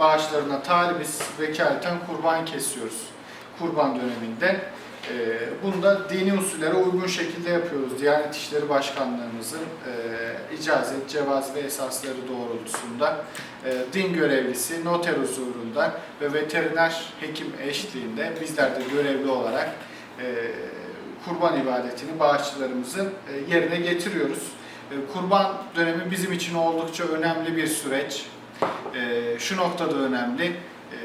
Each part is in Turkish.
bağışlarına talibiz. Vekaleten kurban kesiyoruz kurban döneminde. E, bunu da dini usullere uygun şekilde yapıyoruz. Diyanet İşleri Başkanlığımızın e, icazet, cevaz ve esasları doğrultusunda e, din görevlisi noter huzurunda ve veteriner hekim eşliğinde bizler de görevli olarak e, kurban ibadetini bağışçılarımızın e, yerine getiriyoruz. E, Kurban dönemi bizim için oldukça önemli bir süreç. E, Şu noktada önemli. E,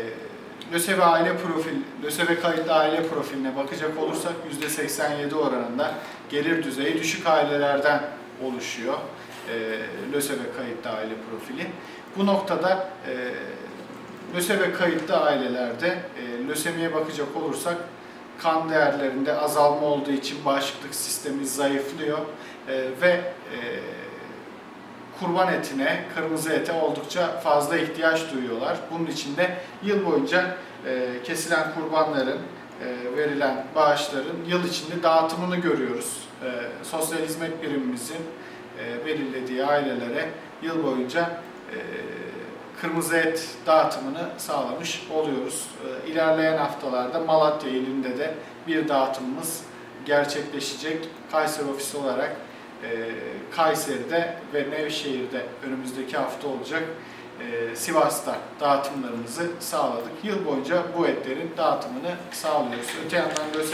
LÖSEV aile profil, LÖSEV kayıtlı aile profiline bakacak olursak %87 oranında gelir düzeyi düşük ailelerden oluşuyor. E, LÖSEV kayıtlı aile profili. Bu noktada e, LÖSEV kayıtlı ailelerde e, lösemiye bakacak olursak kan değerlerinde azalma olduğu için bağışıklık sistemi zayıflıyor e, ve e, kurban etine, kırmızı ete oldukça fazla ihtiyaç duyuyorlar. Bunun için de yıl boyunca e, kesilen kurbanların, e, verilen bağışların yıl içinde dağıtımını görüyoruz. E, sosyal hizmet birimimizin belirlediği ailelere yıl boyunca kırmızı et dağıtımını sağlamış oluyoruz. E, İlerleyen haftalarda Malatya ilinde de bir dağıtımımız gerçekleşecek. Kayseri ofisi olarak Kayseri'de ve Nevşehir'de önümüzdeki hafta olacak. E, Sivas'ta dağıtımlarımızı sağladık. Yıl boyunca bu etlerin dağıtımını sağlıyoruz. Öte yandan